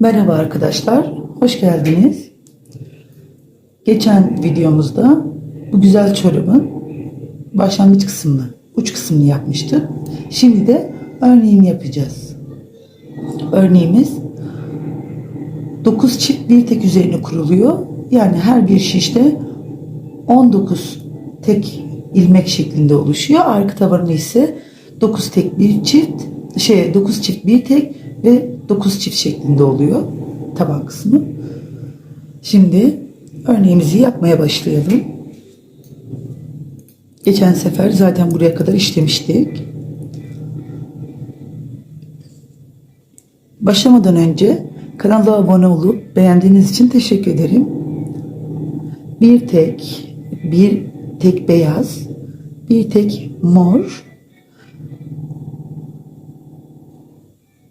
Merhaba arkadaşlar, hoş geldiniz. Geçen videomuzda bu güzel çorabın başlangıç kısmını, uç kısmını yapmıştık. Şimdi de örneğini yapacağız. Örneğimiz 9 çift bir tek üzerine kuruluyor. Yani her bir şişte 19 tek ilmek şeklinde oluşuyor. Arka tabanı ise 9 tek bir çift, şey 9 çift bir tek ve 9 çift şeklinde oluyor taban kısmı. Şimdi örneğimizi yapmaya başlayalım. Geçen sefer zaten buraya kadar işlemiştik. Başlamadan önce kanala abone olup beğendiğiniz için teşekkür ederim. Bir tek, bir tek beyaz, bir tek mor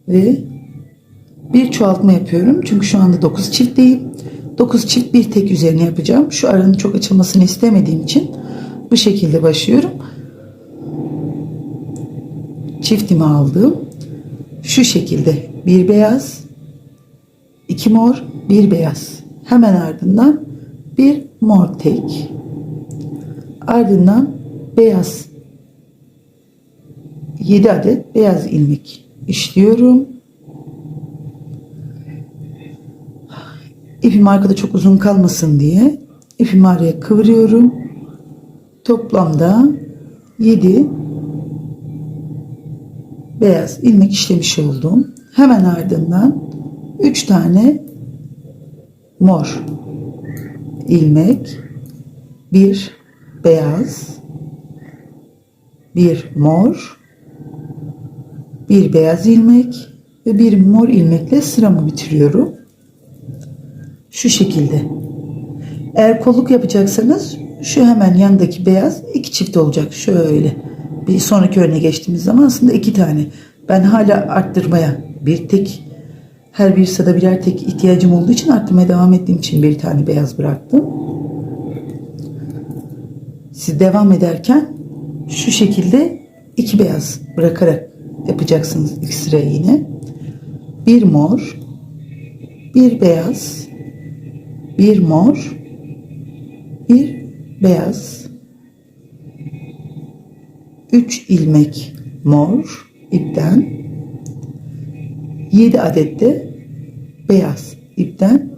ve bir çoğaltma yapıyorum. Çünkü şu anda 9 çift değil. 9 çift bir tek üzerine yapacağım. Şu aranın çok açılmasını istemediğim için bu şekilde başlıyorum. Çiftimi aldım. Şu şekilde bir beyaz, iki mor, bir beyaz. Hemen ardından bir mor tek. Ardından beyaz 7 adet beyaz ilmek işliyorum. İpim arkada çok uzun kalmasın diye ipimi araya kıvırıyorum. Toplamda 7 beyaz ilmek işlemiş oldum. Hemen ardından 3 tane mor ilmek, bir beyaz, bir mor, bir beyaz ilmek ve bir mor ilmekle sıramı bitiriyorum. Şu şekilde. Eğer kolluk yapacaksanız şu hemen yandaki beyaz iki çift olacak. Şöyle. Bir sonraki örneğe geçtiğimiz zaman aslında iki tane. Ben hala arttırmaya bir tek her bir sırada birer tek ihtiyacım olduğu için arttırmaya devam ettiğim için bir tane beyaz bıraktım. Siz devam ederken şu şekilde iki beyaz bırakarak yapacaksınız ilk sırayı yine. Bir mor, bir beyaz, bir mor, bir beyaz, üç ilmek mor ipten, yedi adet de beyaz ipten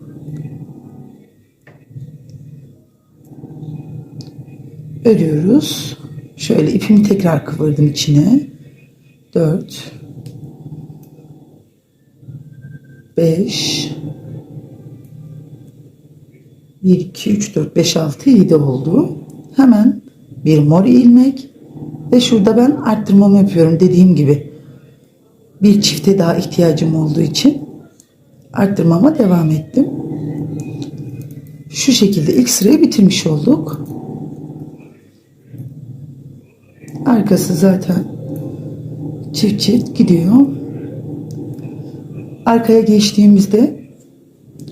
örüyoruz. Şöyle ipimi tekrar kıvırdım içine. 4 5 1 2 3 4 5 6 7 oldu. Hemen bir mor ilmek ve şurada ben arttırmamı yapıyorum dediğim gibi. Bir çifte daha ihtiyacım olduğu için arttırmama devam ettim. Şu şekilde ilk sırayı bitirmiş olduk. Arkası zaten çift çift gidiyor. Arkaya geçtiğimizde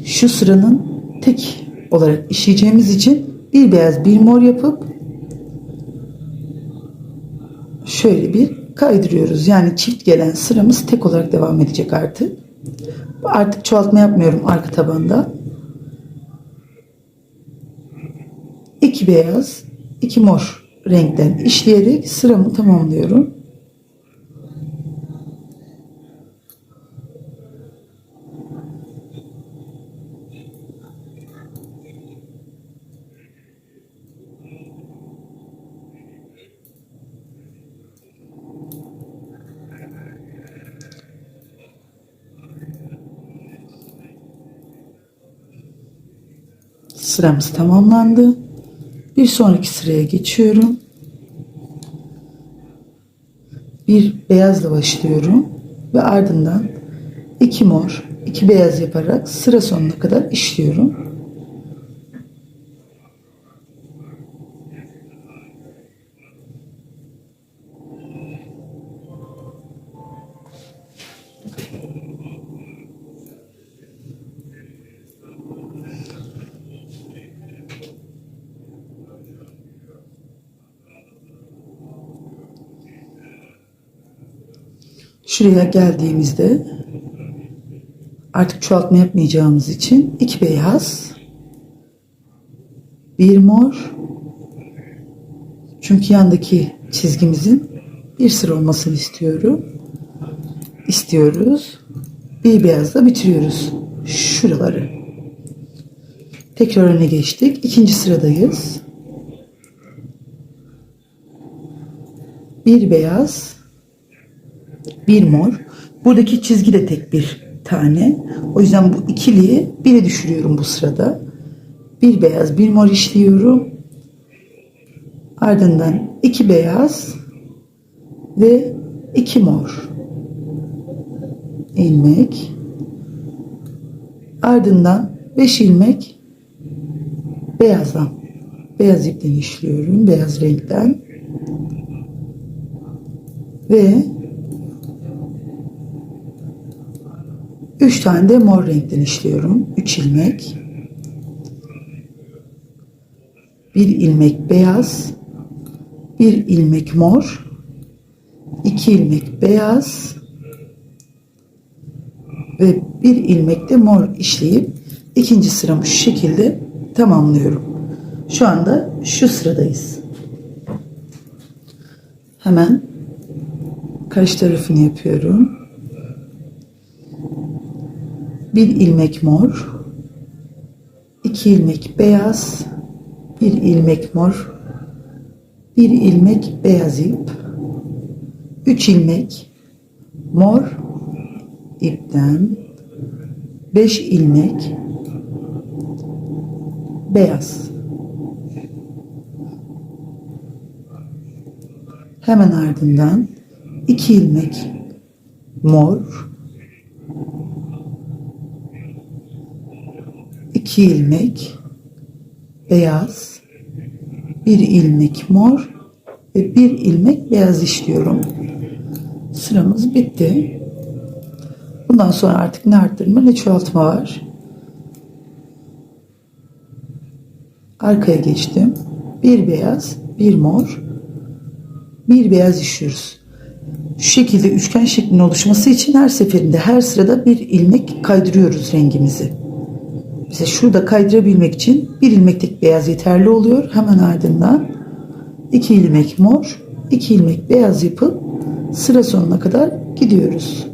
şu sıranın tek olarak işleyeceğimiz için bir beyaz bir mor yapıp şöyle bir kaydırıyoruz. Yani çift gelen sıramız tek olarak devam edecek artık. Artık çoğaltma yapmıyorum arka tabanda. İki beyaz, iki mor renkten işleyerek sıramı tamamlıyorum. Sıramız tamamlandı. Bir sonraki sıraya geçiyorum. Bir beyazla başlıyorum ve ardından iki mor, iki beyaz yaparak sıra sonuna kadar işliyorum. Şuraya geldiğimizde Artık çoğaltma yapmayacağımız için iki beyaz, bir mor. Çünkü yandaki çizgimizin bir sıra olmasını istiyorum. İstiyoruz. Bir beyazla bitiriyoruz şuraları. Tekrar öne geçtik. İkinci sıradayız. Bir beyaz, bir mor. Buradaki çizgi de tek bir tane. O yüzden bu ikiliyi bire düşürüyorum bu sırada. Bir beyaz, bir mor işliyorum. Ardından iki beyaz ve iki mor ilmek. Ardından 5 ilmek beyazdan beyaz ipten işliyorum. Beyaz renkten. Ve 3 tane de mor renkten işliyorum. 3 ilmek. Bir ilmek beyaz, bir ilmek mor, iki ilmek beyaz ve bir ilmek de mor işleyip ikinci sıramı şu şekilde tamamlıyorum. Şu anda şu sıradayız. Hemen karşı tarafını yapıyorum. Bir ilmek mor, iki ilmek beyaz, bir ilmek mor, bir ilmek beyaz ip, üç ilmek mor ipten, beş ilmek beyaz. Hemen ardından iki ilmek mor, iki ilmek beyaz, bir ilmek mor ve bir ilmek beyaz işliyorum. Sıramız bitti. Bundan sonra artık ne arttırma ne çoğaltma var. Arkaya geçtim. Bir beyaz, bir mor, bir beyaz işliyoruz. Şu şekilde üçgen şeklinin oluşması için her seferinde her sırada bir ilmek kaydırıyoruz rengimizi. Mesela şurada kaydırabilmek için bir ilmek tek beyaz yeterli oluyor. Hemen ardından iki ilmek mor, iki ilmek beyaz yapıp sıra sonuna kadar gidiyoruz.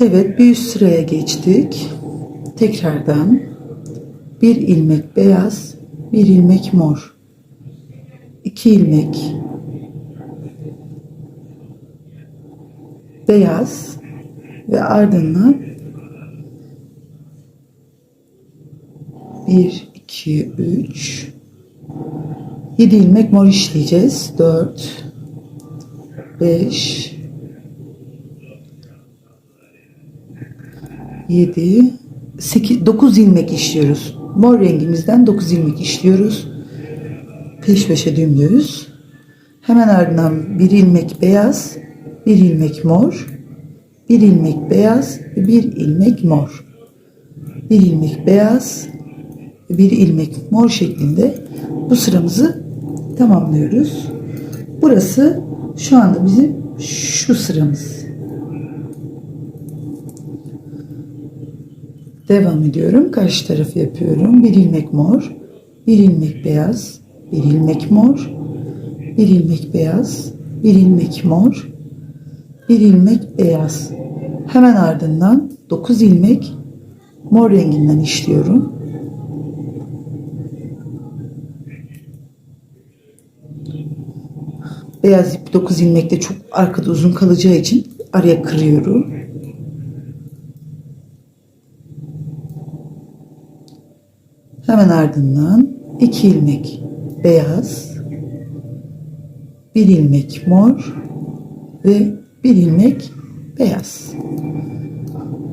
Evet bir üst sıraya geçtik. Tekrardan bir ilmek beyaz, bir ilmek mor, iki ilmek beyaz ve ardından bir, iki, üç, yedi ilmek mor işleyeceğiz. Dört, beş, 7 8 9 ilmek işliyoruz. Mor rengimizden 9 ilmek işliyoruz. Peş peşe dümdüz. Hemen ardından bir ilmek beyaz, bir ilmek mor, bir ilmek beyaz ve bir ilmek mor. Bir ilmek beyaz ve bir ilmek mor şeklinde bu sıramızı tamamlıyoruz. Burası şu anda bizim şu sıramız. Devam ediyorum. Karşı tarafı yapıyorum. Bir ilmek mor, bir ilmek beyaz, bir ilmek mor, bir ilmek beyaz, bir ilmek mor, bir ilmek beyaz. Hemen ardından 9 ilmek mor renginden işliyorum. Beyaz ip 9 ilmekte çok arkada uzun kalacağı için araya kırıyorum. Hemen ardından 2 ilmek beyaz, bir ilmek mor ve bir ilmek beyaz.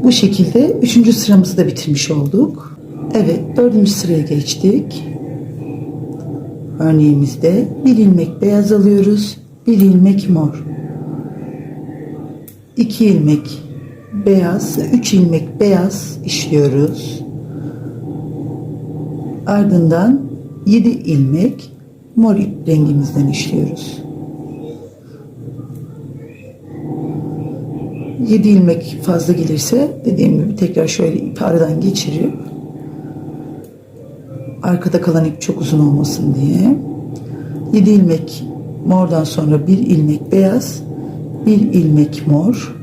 Bu şekilde üçüncü sıramızı da bitirmiş olduk. Evet dördüncü sıraya geçtik. Örneğimizde bir ilmek beyaz alıyoruz. Bir ilmek mor. iki ilmek beyaz, üç ilmek beyaz işliyoruz. Ardından 7 ilmek mor ip rengimizden işliyoruz. 7 ilmek fazla gelirse dediğim gibi tekrar şöyle ipi aradan geçirip arkada kalan ip çok uzun olmasın diye 7 ilmek mordan sonra bir ilmek beyaz bir ilmek mor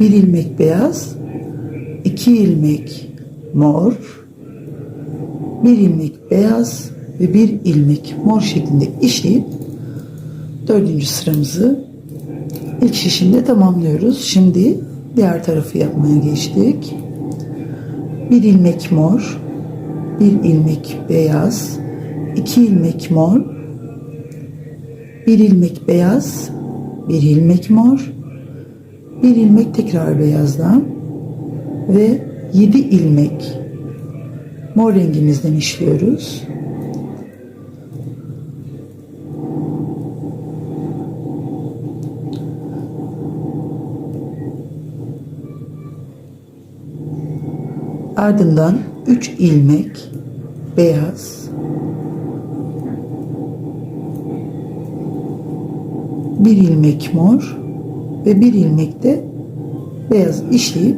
bir ilmek beyaz iki ilmek mor bir ilmek beyaz ve bir ilmek mor şeklinde işleyip dördüncü sıramızı ilk şişinde tamamlıyoruz. Şimdi diğer tarafı yapmaya geçtik. Bir ilmek mor, bir ilmek beyaz, iki ilmek mor, bir ilmek beyaz, bir ilmek mor, bir ilmek tekrar beyazdan ve yedi ilmek mor rengimizden işliyoruz. Ardından 3 ilmek beyaz bir ilmek mor ve bir ilmek de beyaz işleyip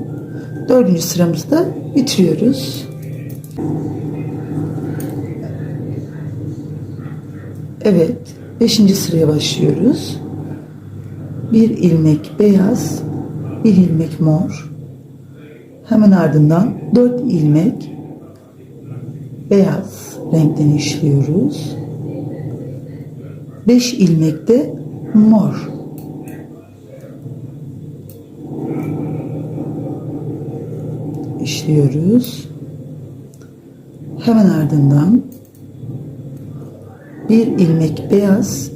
dördüncü sıramızda bitiriyoruz. Evet, beşinci sıraya başlıyoruz. Bir ilmek beyaz, bir ilmek mor. Hemen ardından dört ilmek beyaz renkten işliyoruz. Beş ilmek de mor. işliyoruz. Hemen ardından bir ilmek beyaz,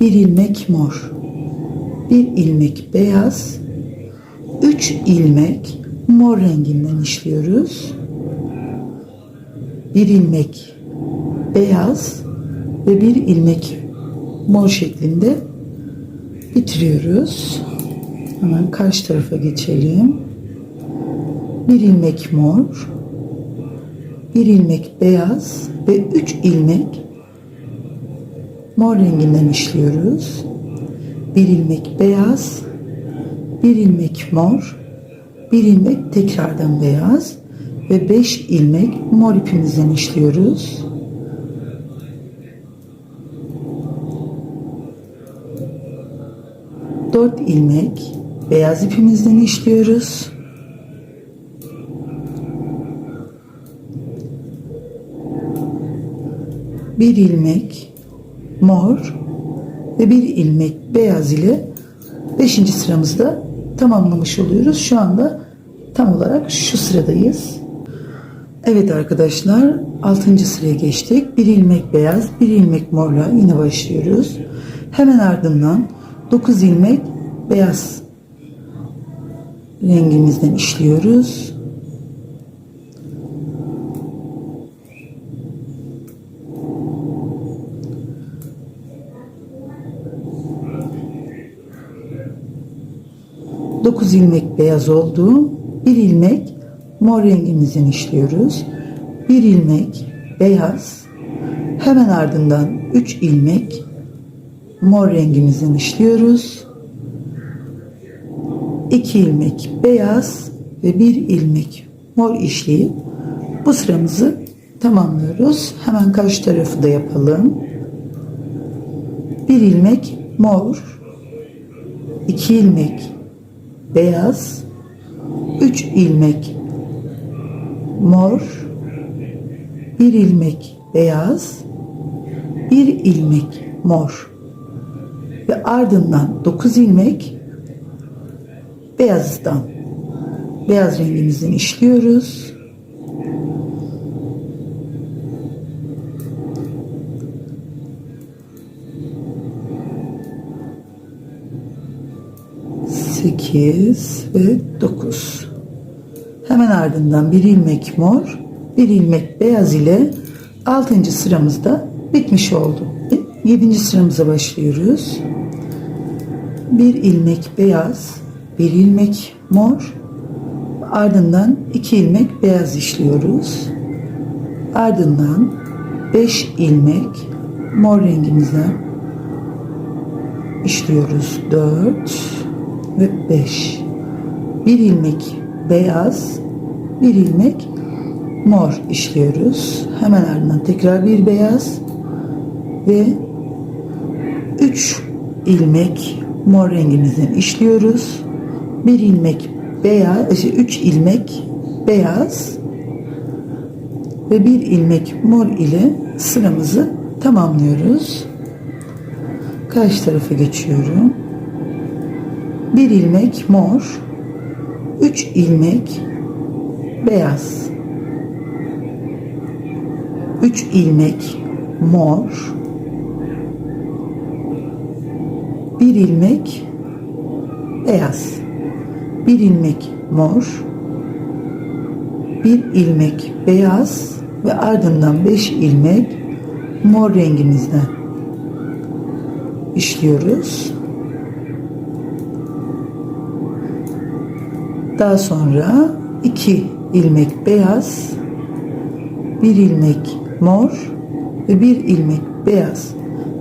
bir ilmek mor, bir ilmek beyaz, üç ilmek mor renginden işliyoruz. Bir ilmek beyaz ve bir ilmek mor şeklinde bitiriyoruz. Hemen karşı tarafa geçelim. Bir ilmek mor, bir ilmek beyaz ve üç ilmek mor renginden işliyoruz. Bir ilmek beyaz, bir ilmek mor, bir ilmek tekrardan beyaz ve beş ilmek mor ipimizden işliyoruz. Dört ilmek beyaz ipimizden işliyoruz. Bir ilmek mor ve bir ilmek beyaz ile 5. sıramızda tamamlamış oluyoruz. Şu anda tam olarak şu sıradayız. Evet arkadaşlar 6. sıraya geçtik. Bir ilmek beyaz, bir ilmek morla yine başlıyoruz. Hemen ardından 9 ilmek beyaz rengimizden işliyoruz. Dokuz ilmek beyaz oldu. Bir ilmek mor rengimizden işliyoruz. Bir ilmek beyaz. Hemen ardından 3 ilmek mor rengimizden işliyoruz. 2 ilmek beyaz ve 1 ilmek mor işleyip bu sıramızı tamamlıyoruz. Hemen karşı tarafı da yapalım. 1 ilmek mor, 2 ilmek beyaz, 3 ilmek mor, 1 ilmek beyaz, 1 ilmek mor ve ardından 9 ilmek beyazdan beyaz rengimizden işliyoruz. Sekiz ve dokuz. Hemen ardından bir ilmek mor, bir ilmek beyaz ile altıncı sıramızda bitmiş oldu. Yedinci sıramıza başlıyoruz. Bir ilmek beyaz, bir ilmek mor, ardından iki ilmek beyaz işliyoruz. Ardından 5 ilmek mor rengimize işliyoruz. 4 ve 5. Bir ilmek beyaz, bir ilmek mor işliyoruz. Hemen ardından tekrar bir beyaz ve 3 ilmek mor rengimizden işliyoruz. Bir ilmek beyaz, 3 ilmek beyaz ve bir ilmek mor ile sıramızı tamamlıyoruz. Karşı tarafa geçiyorum. Bir ilmek mor, 3 ilmek beyaz. 3 ilmek mor, bir ilmek beyaz, bir ilmek mor, bir ilmek beyaz ve ardından 5 ilmek mor rengimizden işliyoruz. Daha sonra 2 ilmek beyaz, bir ilmek mor ve bir ilmek beyaz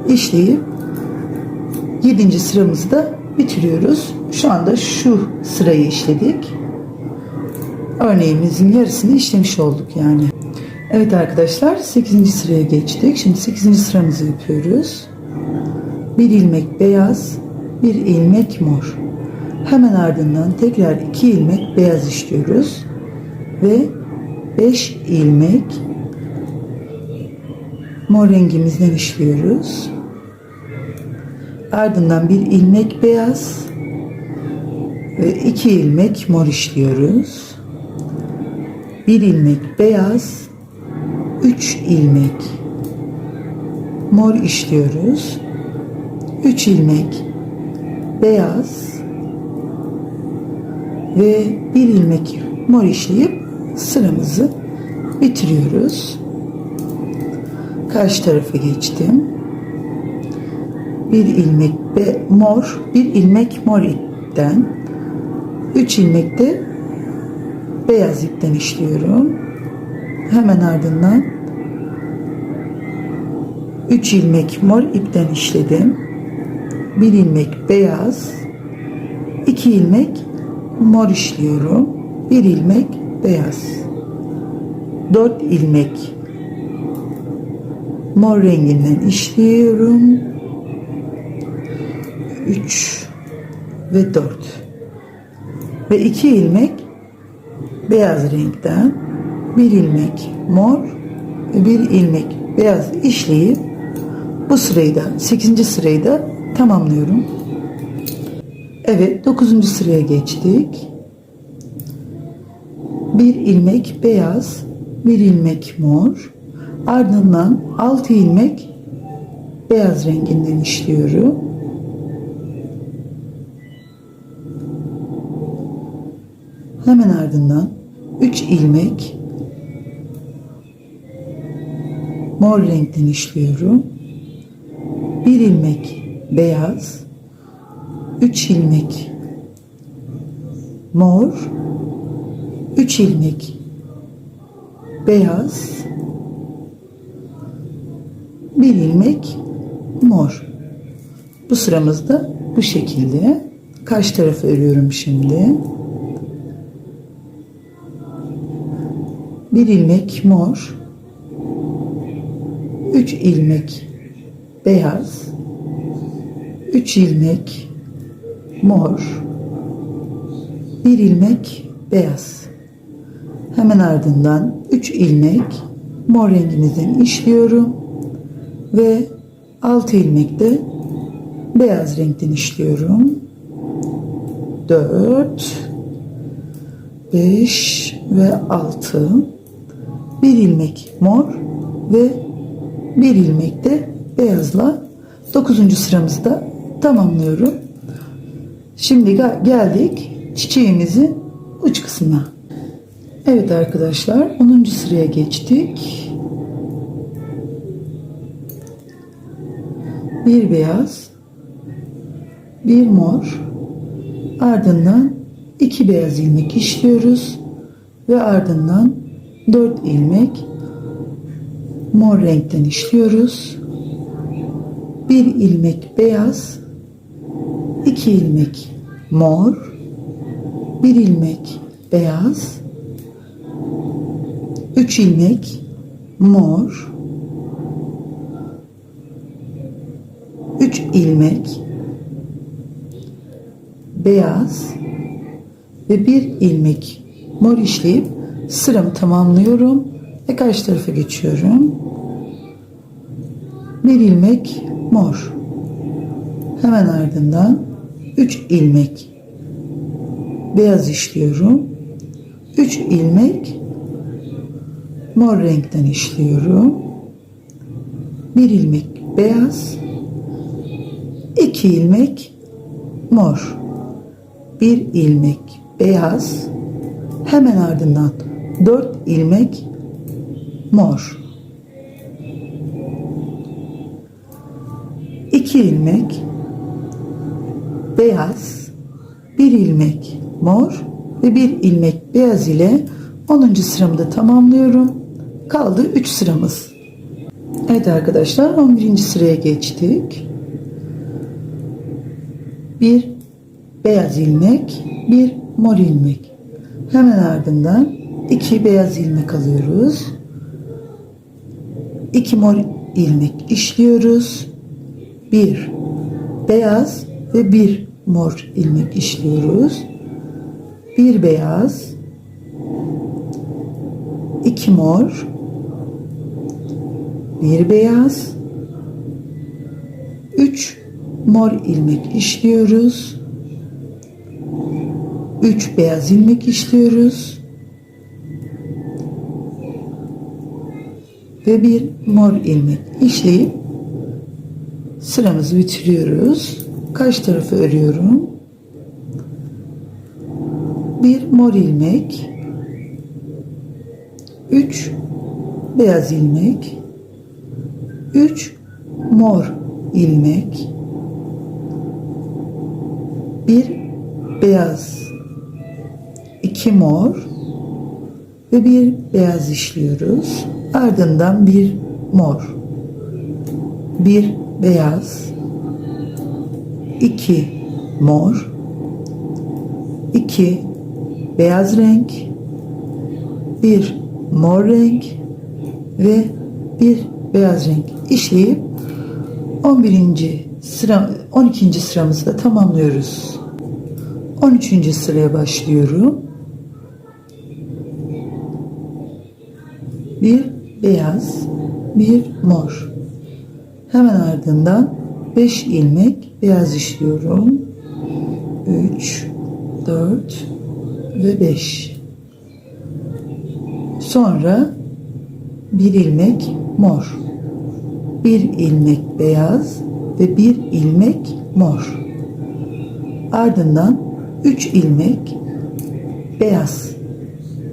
işleyip 7. sıramızı da bitiriyoruz. Şu anda şu sırayı işledik. Örneğimizin yarısını işlemiş olduk yani. Evet arkadaşlar 8. sıraya geçtik. Şimdi 8. sıramızı yapıyoruz. Bir ilmek beyaz, bir ilmek mor. Hemen ardından tekrar 2 ilmek beyaz işliyoruz. Ve 5 ilmek mor rengimizden işliyoruz. Ardından bir ilmek beyaz ve iki ilmek mor işliyoruz. Bir ilmek beyaz, üç ilmek mor işliyoruz. Üç ilmek beyaz ve bir ilmek mor işleyip sıramızı bitiriyoruz. Karşı tarafa geçtim. Bir ilmek be mor, bir ilmek mor ipten, üç ilmek de beyaz ipten işliyorum. Hemen ardından 3 ilmek mor ipten işledim. 1 ilmek beyaz, 2 ilmek mor işliyorum. 1 ilmek beyaz. 4 ilmek mor renginden işliyorum. 3 ve 4 ve 2 ilmek beyaz renkten bir ilmek mor ve bir ilmek beyaz işleyip bu sırayı da 8. sırayı da tamamlıyorum. Evet 9. sıraya geçtik. Bir ilmek beyaz, bir ilmek mor, ardından 6 ilmek beyaz renginden işliyorum. Hemen ardından 3 ilmek mor renkten işliyorum. 1 ilmek beyaz, 3 ilmek mor, 3 ilmek beyaz bir ilmek mor. Bu sıramızda bu şekilde. Karşı tarafı örüyorum şimdi. Bir ilmek mor. Üç ilmek beyaz. Üç ilmek mor. Bir ilmek beyaz. Hemen ardından 3 ilmek mor rengimizden işliyorum ve 6 ilmek de beyaz renkten işliyorum. 4 5 ve 6 bir ilmek mor ve bir ilmek de beyazla 9. sıramızı da tamamlıyorum. Şimdi geldik çiçeğimizin uç kısmına. Evet arkadaşlar 10. sıraya geçtik. Bir beyaz, bir mor, ardından iki beyaz ilmek işliyoruz ve ardından 4 ilmek mor renkten işliyoruz. Bir ilmek beyaz, iki ilmek mor, bir ilmek beyaz, 3 ilmek mor 3 ilmek beyaz ve bir ilmek mor işleyip sıramı tamamlıyorum ve karşı tarafa geçiyorum. Bir ilmek mor. Hemen ardından 3 ilmek beyaz işliyorum. 3 ilmek mor renkten işliyorum. Bir ilmek beyaz, iki ilmek mor, bir ilmek beyaz, hemen ardından dört ilmek mor, iki ilmek beyaz, bir ilmek mor ve bir ilmek beyaz ile 10. sıramı da tamamlıyorum. Kaldı 3 sıramız. Evet arkadaşlar 11. sıraya geçtik. Bir beyaz ilmek, bir mor ilmek. Hemen ardından iki beyaz ilmek alıyoruz. İki mor ilmek işliyoruz. Bir beyaz ve bir mor ilmek işliyoruz. Bir beyaz, iki mor, bir beyaz, üç mor ilmek işliyoruz. Üç beyaz ilmek işliyoruz. Ve bir mor ilmek işleyip sıramızı bitiriyoruz. Kaç tarafı örüyorum? Bir mor ilmek, 3 beyaz ilmek 3 mor ilmek bir beyaz iki mor ve bir beyaz işliyoruz ardından bir mor bir beyaz iki mor iki beyaz renk bir mor renk ve bir beyaz renk işleyip 11. sıra 12. sıramızı da tamamlıyoruz. 13. sıraya başlıyorum. Bir beyaz, bir mor. Hemen ardından 5 ilmek beyaz işliyorum. 3 4 ve 5. Sonra bir ilmek mor, bir ilmek beyaz ve bir ilmek mor. Ardından üç ilmek beyaz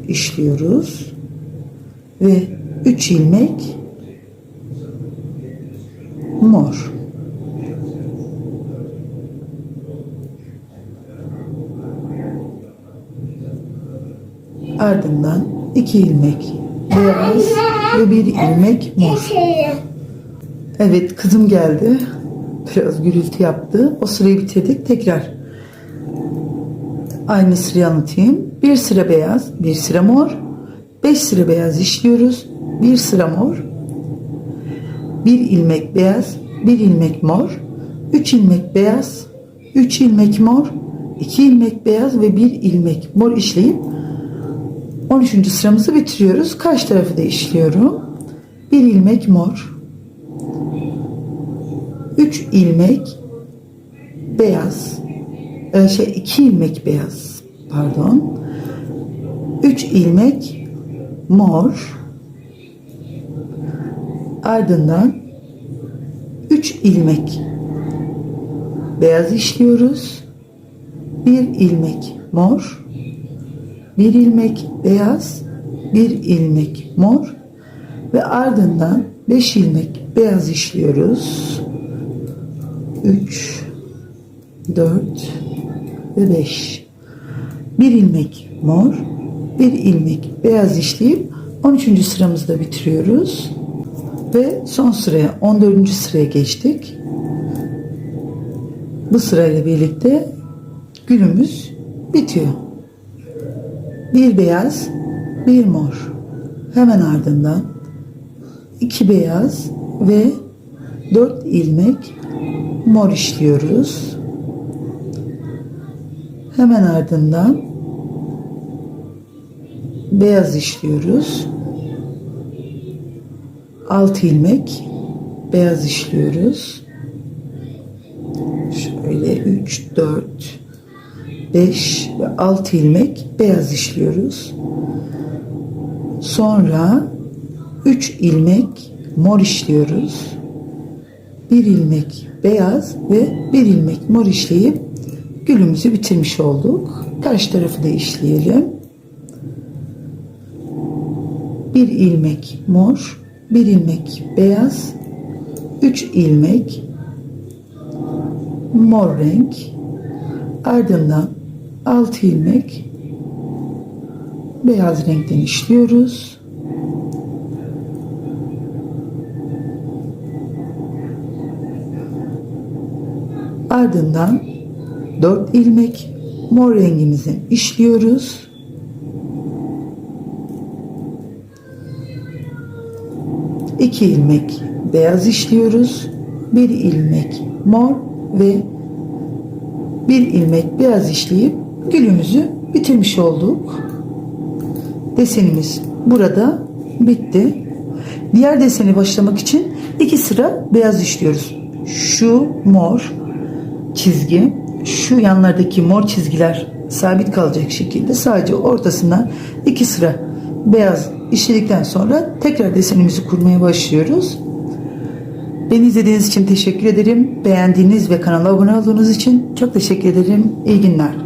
işliyoruz ve üç ilmek mor. Ardından iki ilmek beyaz ve bir ilmek mor. Evet kızım geldi. Biraz gürültü yaptı. O sırayı bitirdik. Tekrar aynı sırayı anlatayım. Bir sıra beyaz, bir sıra mor. Beş sıra beyaz işliyoruz. Bir sıra mor. Bir ilmek beyaz, bir ilmek mor. Üç ilmek beyaz, üç ilmek mor. iki ilmek beyaz ve bir ilmek mor işleyip 13. sıramızı bitiriyoruz. Karşı tarafı da işliyorum. Bir ilmek mor. 3 ilmek beyaz. Ee, şey 2 ilmek beyaz. Pardon. 3 ilmek mor. Ardından 3 ilmek beyaz işliyoruz. 1 ilmek mor. Bir ilmek beyaz, bir ilmek mor ve ardından 5 ilmek beyaz işliyoruz. 3 4 ve 5. Bir ilmek mor, bir ilmek beyaz işleyip 13. sıramızda bitiriyoruz. Ve son sıraya 14. sıraya geçtik. Bu sırayla birlikte günümüz bitiyor. Bir beyaz, bir mor. Hemen ardından iki beyaz ve dört ilmek mor işliyoruz. Hemen ardından beyaz işliyoruz. Altı ilmek beyaz işliyoruz. Şöyle 3 4 5 ve 6 ilmek beyaz işliyoruz. Sonra 3 ilmek mor işliyoruz. 1 ilmek beyaz ve 1 ilmek mor işleyip gülümüzü bitirmiş olduk. Karşı tarafı da işleyelim. 1 ilmek mor, 1 ilmek beyaz, 3 ilmek mor renk, ardından 6 ilmek beyaz renkten işliyoruz. Ardından 4 ilmek mor rengimizi işliyoruz. İki ilmek beyaz işliyoruz. Bir ilmek mor ve bir ilmek beyaz işleyip gülümüzü bitirmiş olduk. Desenimiz burada bitti. Diğer deseni başlamak için iki sıra beyaz işliyoruz. Şu mor çizgi, şu yanlardaki mor çizgiler sabit kalacak şekilde sadece ortasına iki sıra beyaz işledikten sonra tekrar desenimizi kurmaya başlıyoruz. Beni izlediğiniz için teşekkür ederim. Beğendiğiniz ve kanala abone olduğunuz için çok teşekkür ederim. İyi günler.